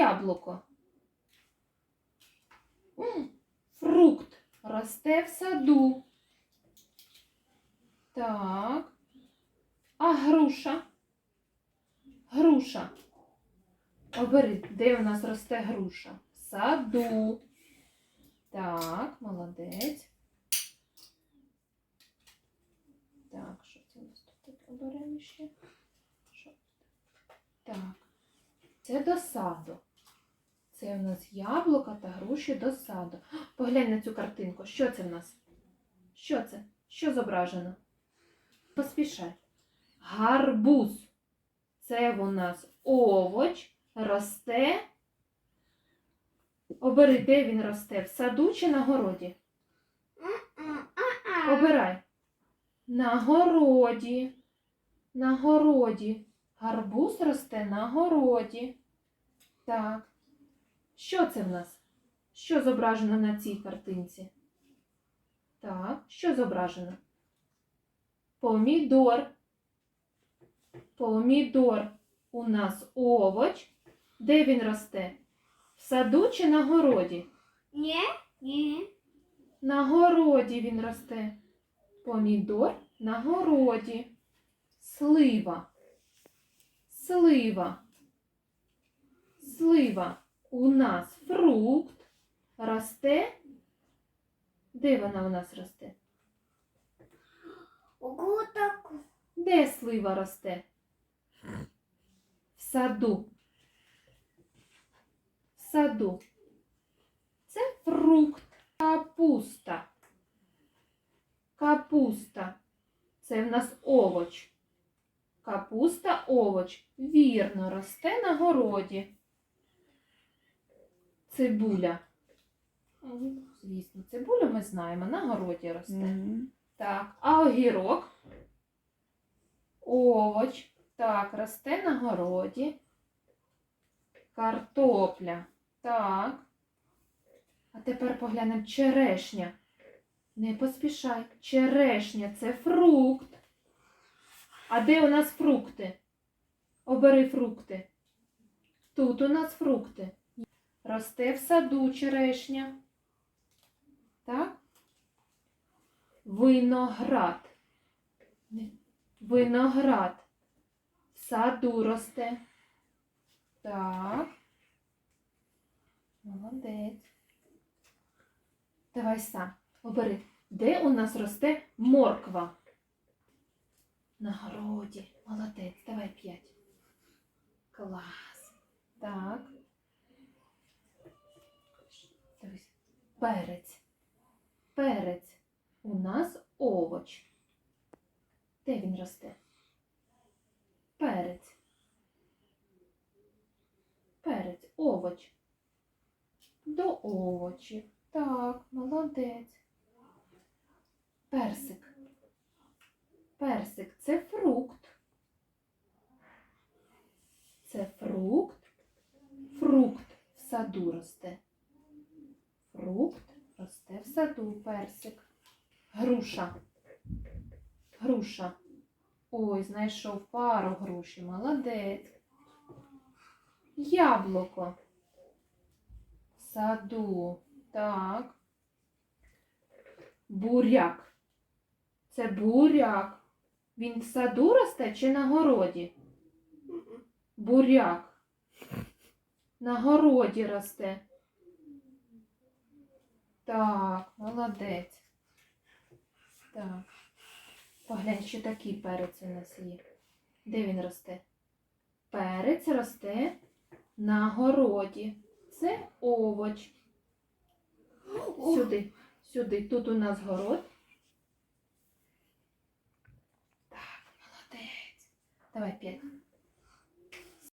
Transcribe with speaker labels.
Speaker 1: Яблуко. Фрукт росте в саду. Так. А груша? Груша. Обери, де у нас росте груша? В саду. Так, молодець. Так, що це у нас тут? Оберемо ще. Що? Так. Це до саду. Це у нас яблука та груші до саду. Поглянь на цю картинку. Що це в нас? Що це? Що зображено? Поспішай. Гарбуз. Це у нас овоч, росте. Обери, де він росте? В саду чи на городі? Обирай. На городі. На городі. Гарбуз росте на городі. Так. Що це в нас? Що зображено на цій картинці? Так, що зображено? Помідор. Помідор у нас овоч. Де він росте? В саду чи на городі?
Speaker 2: Ні, ні.
Speaker 1: На городі він росте. Помідор на городі. Слива. Слива. Слива. У нас фрукт росте. Де вона у нас росте?
Speaker 2: Так.
Speaker 1: Де слива росте? В саду. В саду. Це фрукт. Капуста. Капуста. Це в нас овоч. Капуста овоч. Вірно, росте на городі. Цибуля. Звісно, цибулю ми знаємо, на городі росте. Так, а огірок? Овоч. Так, росте на городі. Картопля. Так. А тепер поглянемо черешня. Не поспішай. Черешня це фрукт. А де у нас фрукти? Обери фрукти. Тут у нас фрукти. Росте в саду черешня. Так? Виноград. Виноград. В саду росте. Так. Молодець. Давай сам. Обери. Де у нас росте морква? На городі. Молодець. Давай п'ять. Клас. Так. Дивись. Перець. Перець. У нас овоч. Де він росте? Перець. Перець, овоч. До овочів. Так, молодець. Персик. Персик це фрукт. Це фрукт. Фрукт в саду росте. Фрукт росте в саду, персик. Груша. Груша. Ой, знайшов пару груші. Молодець. Яблуко. В саду. Так. Буряк. Це буряк. Він в саду росте чи на городі? Буряк. На городі росте. Так, молодець. Так. Поглянь, що такий перець у нас є. Де він росте? Перець росте на городі. Це овоч. Сюди, сюди. Тут у нас город. Так, молодець. Давай п'ять.